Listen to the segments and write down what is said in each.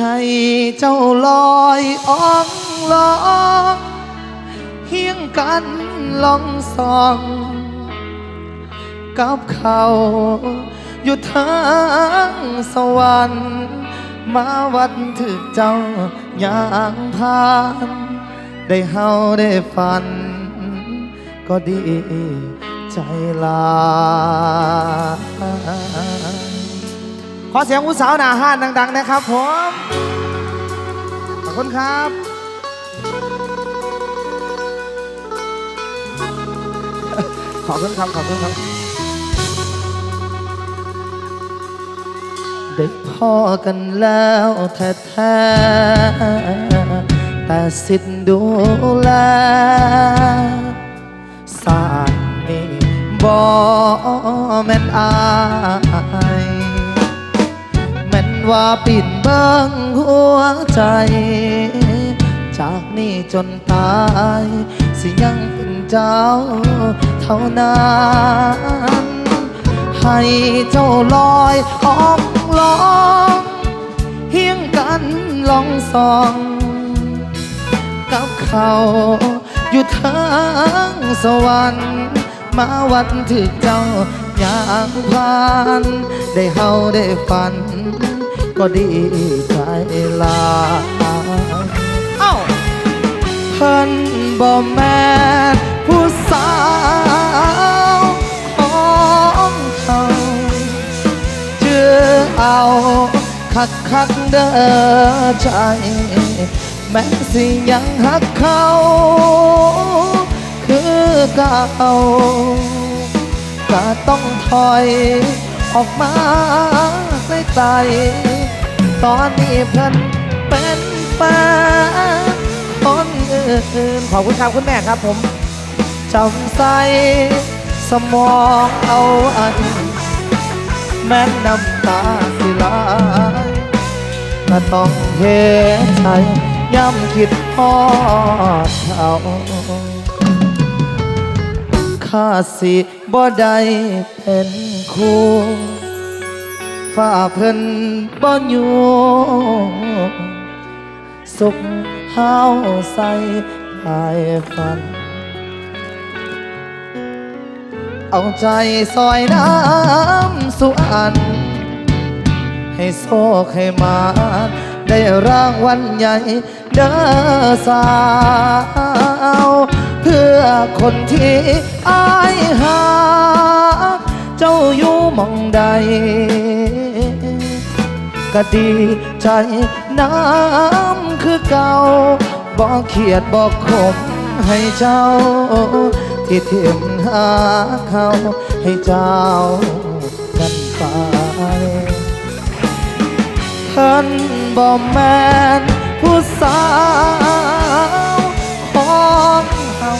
ให้เจ้าลอยอ่องลองเฮียงกันลองสองกับเขาอยู่ทางสวรรค์มาวัดถึกเจ้าอย่างพาน ได้เฮาได้ฝัน ก็ดีใจลา ขอเสียงผู้สาวหน้าห้านดัง ๆ นะครับผมขอบคุณครับขอบคุณครับขอบคุณครับได้พ่อกันแล้วแท้ๆแต่สิทธิ์ดูแลสารนี่บ่แม่นอายแม่น ว่าปิดเบิ้งหัวใจ จากนี้จนตาย สิยังเป็นเจ้าเท่านั้นให้เจ้าลอยออกลองเฮียงกันลองสอง กับเขาอยู่ทางสวรรค์มาวันถึกเจ้าอย่างพาน ได้เฮาได้ฝัน ก็ดีใจลาเอ้าเพิ่นบ่แม่ผู้สาวของเขาเชื่อเอาคักคักเด้อใจ แม้สิยังหักเขาคือเก่าก็ต้องถอยออกมาใกล้ๆ ตอนนี้เพิ่นเป็นแฟนคนอื่นขอบคุณครับคุณแม่ครับผมจำใส่สมองเอาอัน แม้นน้ำตาสิไหลก็ต้องเฮ็ดใจย้ำคิดพอดเขาข้าสิบ่ได้เป็นคู่ ฝ้าเพิ่นบ่อยู่สุขเฮาใส่ภายฝัน เอาใจซอยน้ำสุอัน ให้โซกให้มาได้รางวัลใหญ่เด้อสาว เพื่อคนที่อายหา เจ้าอยู่มองใด ก็ดีใจน้ำคือเก่าบอกเขียดบอกขมให้เจ้า ที่เทียมหาเขาให้เจ้ากันไปเพิ่นบ่แม่นผู้สาวของเฮา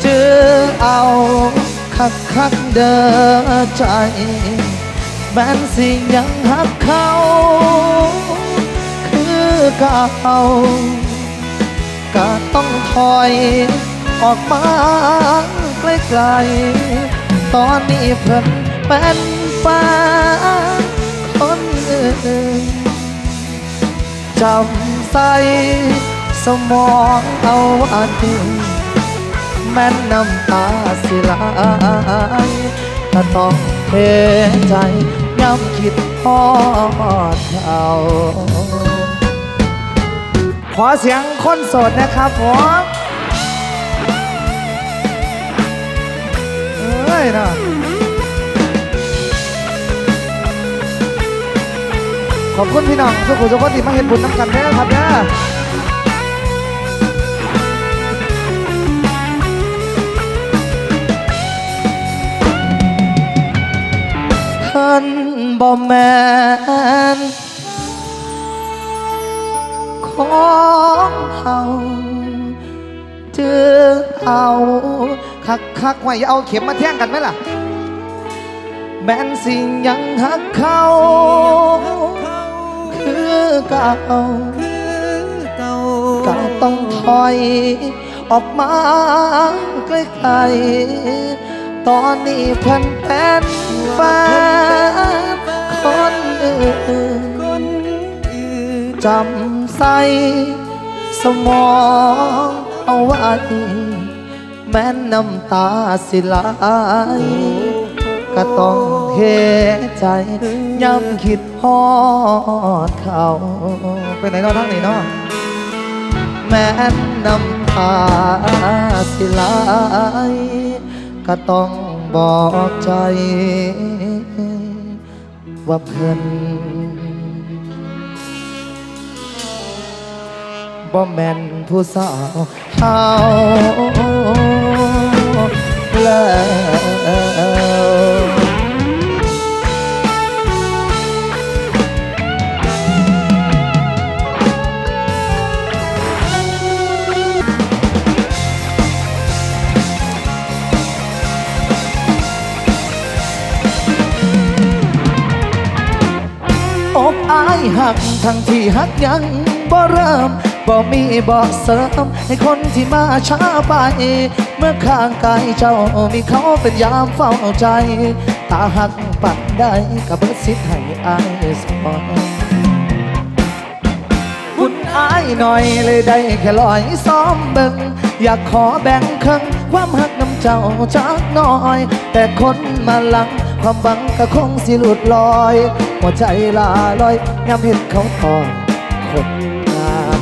เจอเอาคักคักเด้อใจ แม้นสิยังหักเขา คือเก่าก็ต้องถอยออกมาไกลๆตอนนี้เพิ่นเป็นแฟนคนอื่นจำใส่สมองเอาอันนี้แม่นน้ำตาสิไหลายก็ต้อง เทใจย้ำคิดพอดเขาขอเสียงคนโสดนะครับผมเอ้ยนะขอบคุณพี่น้องทุกคนทุกคนที่มาเห็นบุญน้ำกันด้วยนะครับเนี่ย บ่แมนของเฮาเจอเอาคักคักๆไว้อย่าเอาเข็มมาแท่งกันไหมล่ะ แม่นสิ่งยังหักเขา คือเก่าก็ต้องถอยออกมาใกล้ๆตอนนี้เพิ่นเป็นแฟน คนอื่นจำใส่สมองเอาไว้ แม้นน้ำตาสิไหลก็ต้องเทใจย้ำคิดฮอดเขาไปไหนนอทั้งไหนนาะแม้นน้ำตาสิไหลก็ต้องบอกใจ ว่าเพิ่นบ่แม่นผู้สาวเฮาเล้วอกายหักทั้งที่หักยังบ่เริ่มบ่มีบ่เสริม ให้คนที่มาช้าไป เมื่อข้างกายเจ้ามีเขาเป็นยามเฝ้าใจ ตาหักปัดได้กับเบิดสิทธิ์ให้อายสปอยบุญอายหน่อยเลยได้แค่ลอยซ้อมเบิ่งอยากขอแบ่งครึ่งความหักน้ำเจ้าจักน่อย แต่คนมาหลังความหวังก็คงสิหลุดลอย หัวใจลาลอย ยามเห็นเขาทอดคนงาม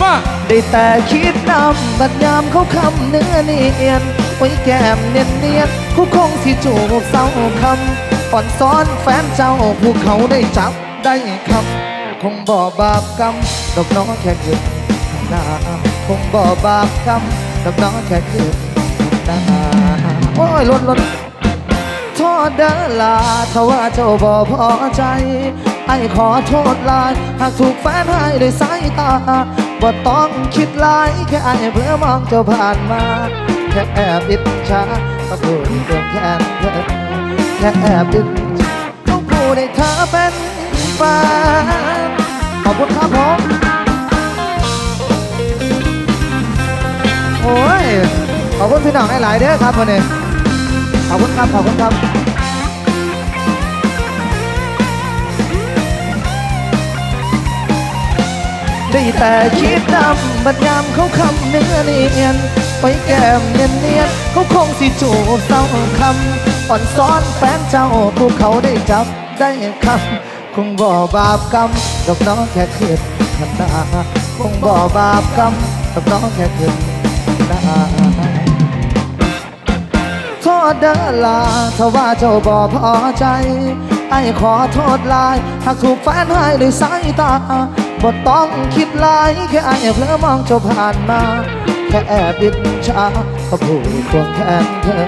มาได้แต่คิดนำบัดยามเขาคำเนื้อเนียนไว้แก้มเนียนเนียนๆผู้คงสิจูบเศร้าคำอ่อนซ้อนแฟนเจ้าผู้เขาได้จับได้คำคงบ่บาปกรรมดอกน้องแค่เกิดหน้าคงบ่บาปกรรมดอกน้องแค่เกิดหน้าโอ้ยล้นล้นโทษเด้อลาถ้าว่าเจ้าบ่พอใจ ไอ้ขอโทษลาย หากถูกแฟนให้ด้วยสายตาบ่าต้องคิดหลายแค่ไอ้เพื่อมองเจ้าผ่านมาแค่แอบอิจฉาก็พูดเรื่องแค่เธอแค่แอบอิจฉาก็พูดให้เธอเป็นแฟนขอบคุณครับผมโอ้ยขอบคุณพี่น้องหลายๆเด้อครับวันนี้ขอบคุณครับขอบคุณครับ ได้แต่คิดนำบัดยามเขาคำเนื้อเนียน ไปแก้มเนียนเนียนเขาคงสิจูบเศร้าคำอ่อนซ้อนแฟนเจ้าพวกเขาได้จับได้คำคงบ่บาปกรรมดอกน้องแค่เกิดขันตาคงบ่บาปกรรมดอกน้องแค่เกิดขันตาโทษเด้อลาถ้าว่าเจ้าบ่พอใจไอ้ขอโทษลายหากถูกแฟนให้ด้วยสายตา บ่ต้องคิดหลายแค่ไอ้เพลอมองเจ้าผ่านมา แค่แอบอิจฉาเขาพูดควงแขนเธอ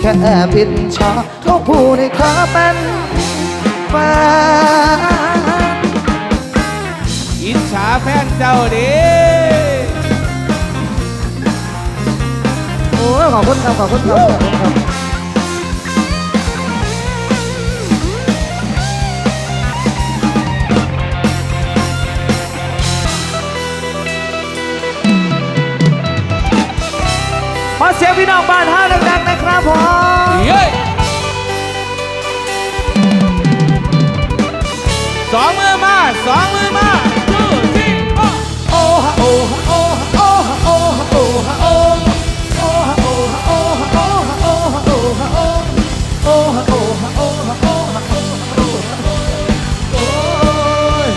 แค่แอบอิจฉาเขาพูดให้เธอเป็นแฟนอิจฉาแฟนเจ้าดิโอ้ยขอบคุณครับขอบคุณครับขอบคุณครับ พี่น้องบ้านห้าดังๆนะครับผมเย้สองมือมาสองมือมาดูที่โอ้โอ้ฮะโอ้ฮะโอ้ฮะโอ้ฮะโอ้ฮะโอ้ฮะโอ้ฮะโอ้โอ้ฮะโอ้ฮะโอ้ฮะโอ้ฮะโอ้โอ้ฮะโอ้ฮะโอ้ฮะโอ้ฮะโอ้ฮะโอ้ฮะโอ้ฮะโอ้ย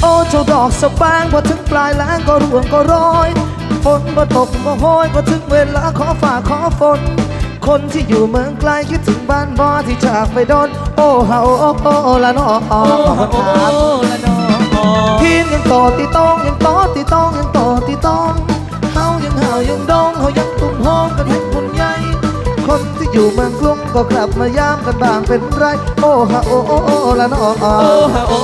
โอเจ้าดอกสะบางพอถึงปลายล้างก็ร่วงก็ร้อย ฝนก็ตกก็โหยก็ถึงเวลาขอฝากขอฝน คนที่อยู่เมืองไกลคิดถึงบ้านบ่ที่จากไปโดน โอ้ฮะโอ้โอ้ละน้อขอบคุณครับละน้องพีนยังโตตีตองยังโตตีตองยังโตตีตองเฮายังเฮายังดองเฮายังตุ้มโฮมกันเห็นบุญใหญ่คนที่อยู่เมืองกรุงก็กลับมายามกันบ้างเป็นไร โอ้ฮะโอ้โอ้โอ้ละน้อโอ้ฮะโอ้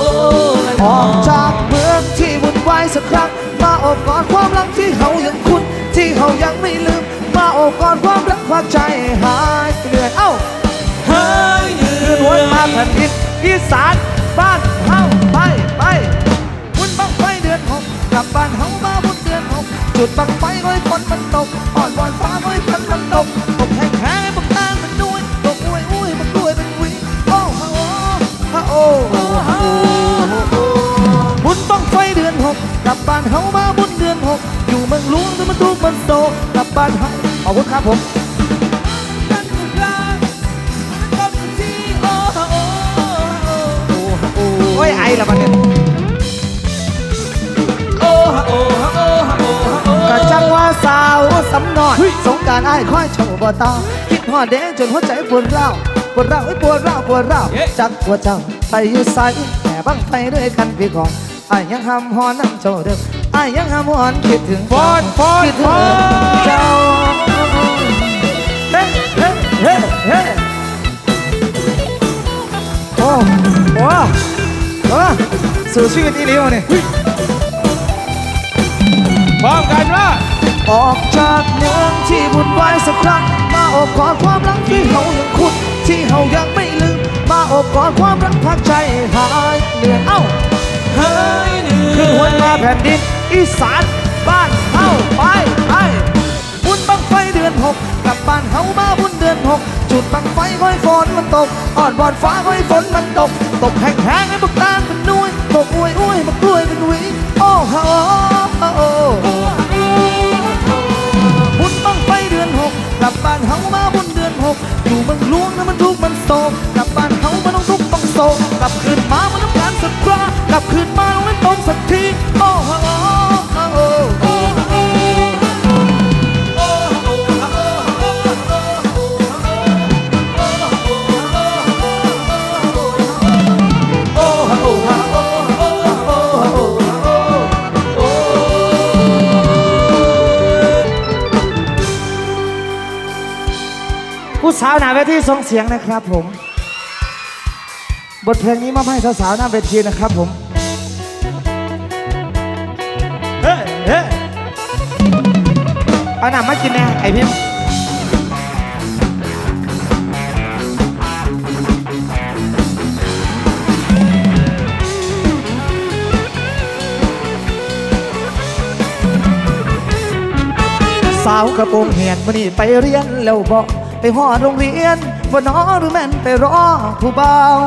ละอน้อองกจากเมืองที่วุ่นวายสักครั้ง มาโอบกอดความรักที่เขายังคุ้นที่เขายังไม่ลืม มาโอบกอดความรักความใจหายเหนื่อยเอ้าเฮ้ยยืเดินวนมาแผ่นดินอีสานบ้านเฮาไปไปบุญบังไฟเดือนหกกลับบ้านเฮามาบุญเดือนหกจุดบังไฟก้อยฝนมันตกานเฮามาบุญเดือนหกอยู่เมืองหลวงแต่มันทุกข์มันโศกกลับบ้านเฮาขอบคุณครับผมโอ้โอ้โอ้โอ้โอ้ยไอ้ละมันเนี่ยโอ้โอ้โอ้โอ้โอ้กะจังว่าสาวสำนอนสงการไอ้ายคอยโชว์บ่ตาคิดฮอดแดงจนหัวใจปวดร้าวปวดร้าวไอ้ยปวดร้าวปวดร้าวจักปว่าเจ้าไปอยู่ไสแต่บังไฟด้วยกันพี่ก่อนอ้ยังหำฮอนน้ำเจ้าเดิม อ้ายยังหำฮอนคิดถึงฟอนฟอนคิดฟถึองนเจ้าเฮ้เฮ้เฮ้เฮ้โอ้โหโอ้สู่ชีวิตอีหลีวะนี่พร้อมกันว่าออกจากเมืองที่บุญวายสักครั้งมาโอบกอดความรักที่เฮายังคุ้นที่เฮายังไม่ลืมมาโอบกอดความรักพักใจหายเหนื่อยเอ้าเฮ้ยเหนื่คือหัวอยมาแผ่นดิน อีสานบ้านเฮาไปไปบุญบังไฟเดือนหกกลับบ้านเฮามาบุญเดือนหกจุดบังไฟค่อยฝนมันตกอ่อนบอนฟ้าค่อยฝนมันตก ตกแห้งแห้งให้บักตาลเป็นนุ้ยตกอวยอวยบักกล้วยเป็นหวีโอ้โห ผู้สาวหน้าเวทีส่งเสียงนะครับผม บทเพลงนี้มอบให้สาวๆหน้าเวทีนะครับผมเฮ้เฮ้เอาหน้ามากินแน่ไอพิมพ์สาวกระโปรงเหียนวันนี้ไปเรียนแล้วบอก ไปหอดโรงเรียนว่านอหรือแม่นไปรอผู้บ่าว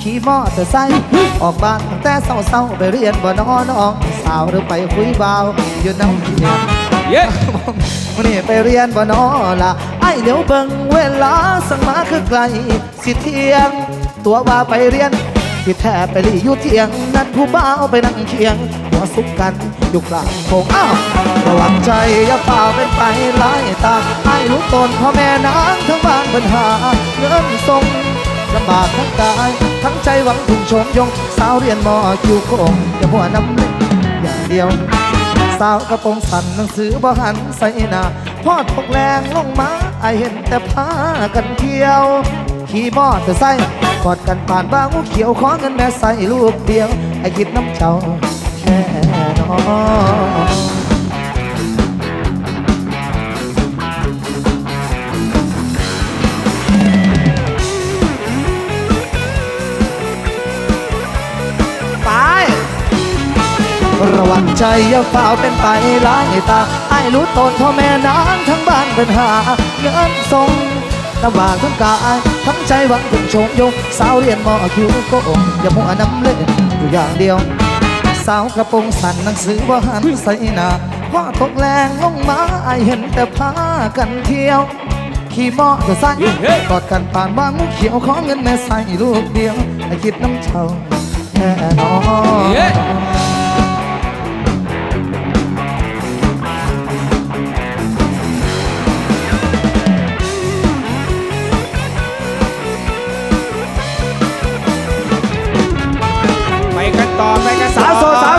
ขี่มอเตอร์ไซค์ออกบ้านตั้งแต่เศร้าๆไปเรียนบ่นอน้องสาวหรือไปคุยบ่าวอยู่น้ำเรียนเย้วันนี้ไปเรียนบ่นอละไอ้เดี๋ยวเบิ่งเวลาสั่งมาคือไกลสิเที่ยง ตัวว่าไปเรียนที่แท้ไปรีอยู่เที่ยง นั่นผู้บ่าวไปนั่งเคียง หัวสุกกันอยู่กลางโคงอ้าวระวังใจอย่าเปล่าเป็นไปหลายตาไอ้รู้ตนพ่อแม่นางทั้งบ้านปัญหาเงินส่งลำบากทั้งกายทั้งใจหวังถูกชมยง สาวเรียนมอคิวโคงอย่าหัวน้ำเล่นอย่างเดียว สาวกระโปรงสั่นหนังสือบ่หันใส่หนาพอดพกแรงลงมาไอเห็นแต่พากันเที่ยว ขี่มอเตอร์ไซค์กอดกันผ่านบางงูเขียวขอเงินแม่ใส่ลูกเดียว ไอคิดน้ำเจ้า แค่นอไประวังใจอย่าฝ่าเป็นไปหลายตาไอ้รู้ตนพ่อแม่นางทั้งบ้านเป็นหา เงินส่งลำบากทั้งกายทั้งใจหวังถึงโชคยงสาวเรียนมอคิวโกงอย่ามัวน้ำเล่นอยู่อย่างเดียว สาวกระโปรงสั่นหนังสือว่าหันใส่หน้าพ่อตกแรงลงมาไอเห็นแต่พากันเที่ยว ขี่มอเตอร์ไซค์กอดกันผ่านบางงูเขียวขอเงินแม่ใส่ลูกเดียวไอคิดน้ำเจ้าแค่นอเ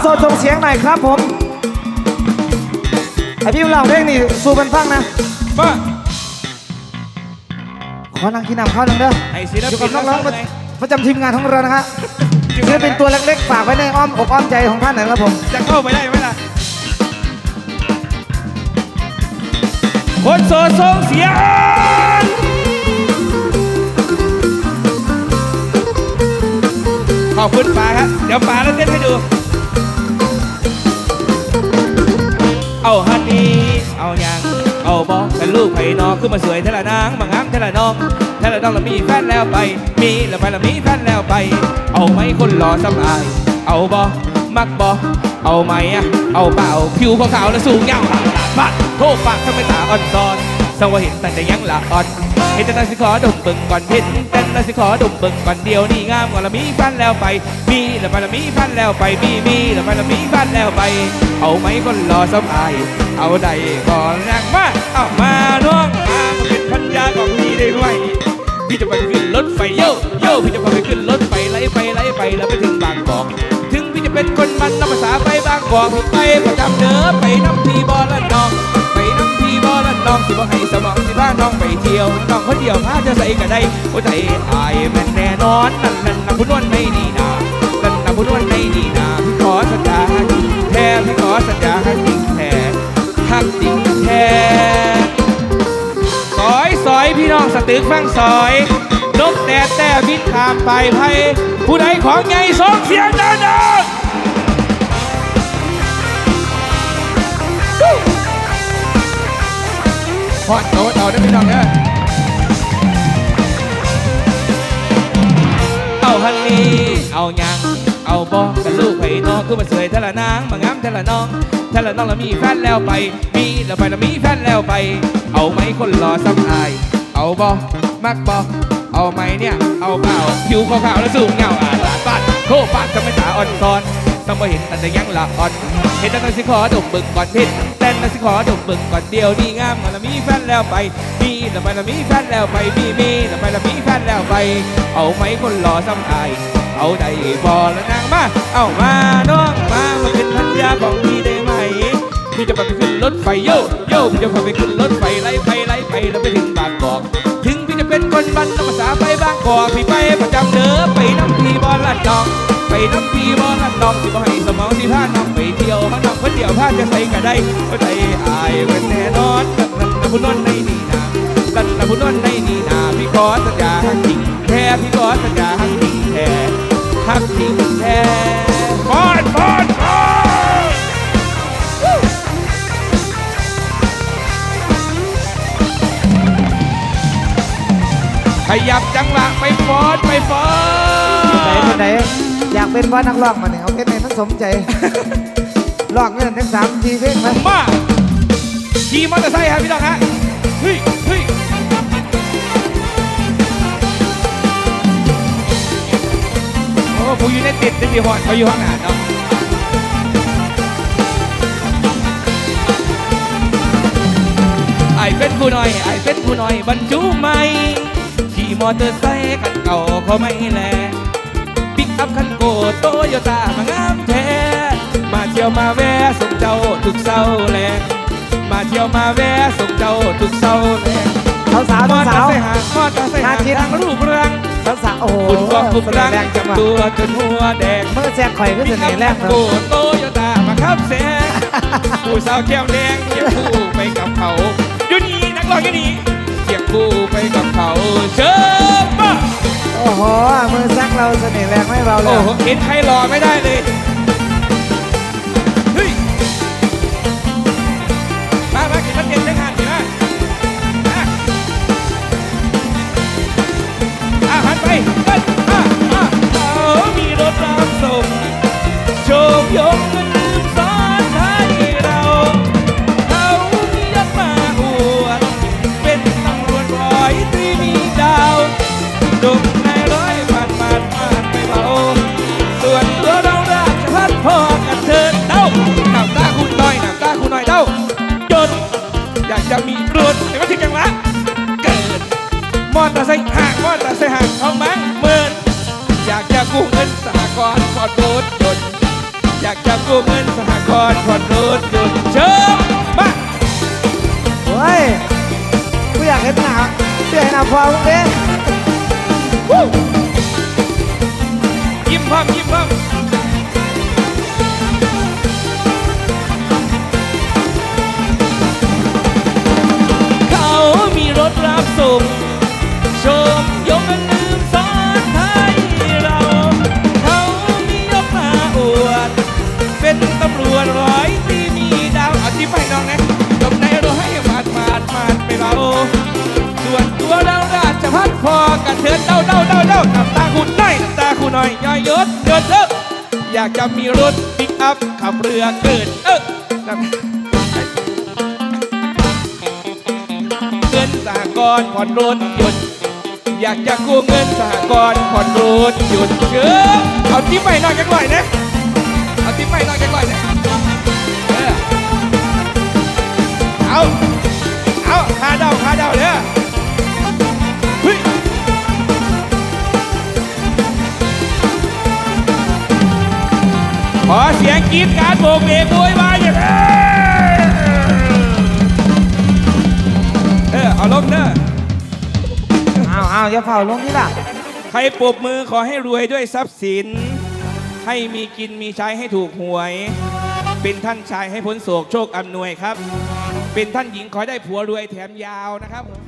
ดสาวโสดส่งเสียงหน่อยครับผมไอพี่เราเพลงนี่สู้มันฟังนะมาขอนั่งกินน้ำข้าวหนึ่งเด้อให้ศิลอยู่ปิกับนน้องๆมาประประจำทีมงานของเรานะฮะศิลปินตัวเล็กๆฝากไว้ในอ้อมอกอ้อมใจของท่านหน่อยครับผมจะเข้าไปได้ไหมล่ะคนโสดส่งเสียงขอบคุณป๋าครับเดี๋ยวป๋าแล้วเต้นให้ดู เอาฮันนี่เอายางเอาบอกแต่ลูกไผ่นอขึ้นมาสวยเทละนางมางามเทละน้องเทละน้องเรามีแฟนแล้วไป มีแล้วไปเรามีแฟนแล้วไป เอาไหมคนหล่อสำอายเอาบอมักบอเอาไหมอะเอาเปล่าผิวขาวๆและสูงเงากหลายบ้านโทษปากทำไมตาอ่อนซอนสว่าเห็นแต่จะยังละอ่อน ห็นแต่นาสิขอดมเบิ่งก่อนเห็นแต่นาสิขอดมเบิ่งก่อนเดียวนี่งามกว่าละมีฟันแล้วไป มีแล้วไปละมีฟันแล้วไป มีมีแล้วไปละมีฟันแล้วไป เอาไหมคนรอสบาย เอาใดก่อนนางมาเอามาน้องมาเป็นพันยาของพี่ได้ไหมพี่จะไปขึ้นรถไฟโยโย่พี่จะพาไปขึ้นรถไฟไล่ไปไล่ไปแล้วไปถึงบางกอกถึงพี่จะเป็นคนมันน้ำภาษาไปบางกอกพี่ไปประจำเด้อไปน้ำพีบอละน้อง น้องสิบ่ให้สมองสิพาน้องไปเที่ยวน้องคนเดียวพาจะใส่ก็ได้โอ้ใจอายแม่นแน่นอนนั่นนั่นนะผู้นวลไม่ดีนานั่นนะผู้นวลไม่ดีนาพี่ขอสัญญาแท้พี่ขอสัญญาฮักจริงแท้ฮักจริงแท้ซอยซอยพี่น้องสตึกฟังซอยนกแต่แต่บินข้ามไปไพผู้ใดของไงสองเสียงดัง พอดโตดเอาได้พี่น้องเด้อเอาฮันนี่เอายังเอาบอกกันลูกไผ่นองคือมาสวยเทละนางมางามเทละน้องเทละน้องแล้วมีแฟนแล้วไป มีแล้วไปแล้วมีแฟนแล้วไป เอาไหมคนรอซ้ำอาย เอาบอมักบอเอาไหมเนี่ย เอาเปล่าผิวขาวๆแล้วสูงเงาอาลาดบ้านโคปากจะไม่ตาอ่อนซอน ต้องมาเห็นแต่จะยังละอ่อน เห็นแต่นังสิขอดมบึกก่อนเห็นแต่นังสิขอดมบึกก่อนเดียวนี่งามก่อนแล้วมีแฟนแล้วไป มีแล้วไปแล้วมีแฟนแล้วไป มีมีแล้วไปแล้วมีแฟนแล้วไป เอาไหมคนรอซ้ำอายเอาได้บอแล้วนางมา เอามาน้องมามาเป็นพันยาของพี่ได้ไหมพี่จะพาไปขึ้นรถไฟโยโย่พี่จะพาไปขึ้นรถไฟไล่ไปไล่ไปแล้วไปถึงบางกอกถึง เป็นคนบ้านภาษาไปบางกอกพี่ไปประจำเด้อไปน้ำพีบอลลัดน้องไปน้ำพีบอลลัดน้องที่บ่ให้สมองที่พาน้องไปเที่ยวพาน้องคนเดียวพาจะใส่ก็ได้ก็ได้อายเป็นแน่นอนนั่นนะผู้นนในนี่นานั่นนะผู้นนในนี่นาพี่ขอสัญญาฮักจริงแท้พี่ขอสัญญาฮักจริงแท้ฮักจริงแท้ฟอนฟอน ขยับจังหวะไปฟอนไปฟอไหนนคนไหนอยากเป็นว่านักร้องมาเนี่ยเอาเพลงไหนมันสมใจร้องเนี่ยทั้งสามทีเพลงไหมมาขี่มอเตอร์ไซค์ครับพี่น้องฮะเฮ้ยเฮ้ยโอ้ผู้อยู่ในติดได้ดีหอนเขาอยู่ห้องอาหารเนาะไอเป็นผู้น้อยไอเป็นผู้น้อยบรรจุใหม่ขี่ มอเตอร์ไซค์กันเก่าเขาไม่แลปิกอัพคันโกโตโยต้ามางามแท้มาเที่ยวมาแวะส่งเจ้าทุกเศร้าแรงมาเที่ยวมาแวะส่งเจ้าทุกเศร้าแรงสาวสาวมอเตอสาร์วไซค์หางมอเตอร์ไซค์หางน่าคิดทางรูปร่างสาวสาวโอ้โหคุณว่าคุณรังแรงจัจังบวะตัวจนหัวแดงเมื่อแซกข่อยก็ปิเสกอัน่พห์แรคักนเนโกอะโตโยต้ามาขับแสงผู้สาวแก้มแดงเคียงคู่ไปกับเขาอยู่นี่นักร้องอยู่นี่ โอ้โหมือซักเราเสน่ห์แรงไม่เบาเลโอ้ย โหเห็นใครรอไม่ได้เลย เชื่าเด้าเด้าเด้าน้ำตาคุณน้อยน้ำตาคุณน้อยย่อยยศเกินเถอะอยากจะมีรถปิกอัพขับเรือเกิดเออเงินสหกรณ์ผ่อนรถหยุด อยากจะกู้เงินสหกรณ์ผ่อนรถหยุดเชื่อเอาติ๊บไปหน่อยจังหน่อยนะเอาติ๊บไปหน่อยจังหน่อย กรีดการโบกเบรกโวยวายอย่างนี้เออเอาลงเด้อเอาเอาอย่าเฝ้าลงที่ล่ะ ใครปรบมือขอให้รวยด้วยทรัพย์สิน ให้มีกินมีใช้ให้ถูกหวย เป็นท่านชายให้พ้นโศกโชคอำนวยครับ เป็นท่านหญิงขอให้ได้ผัวรวยแถมยาวนะครับผม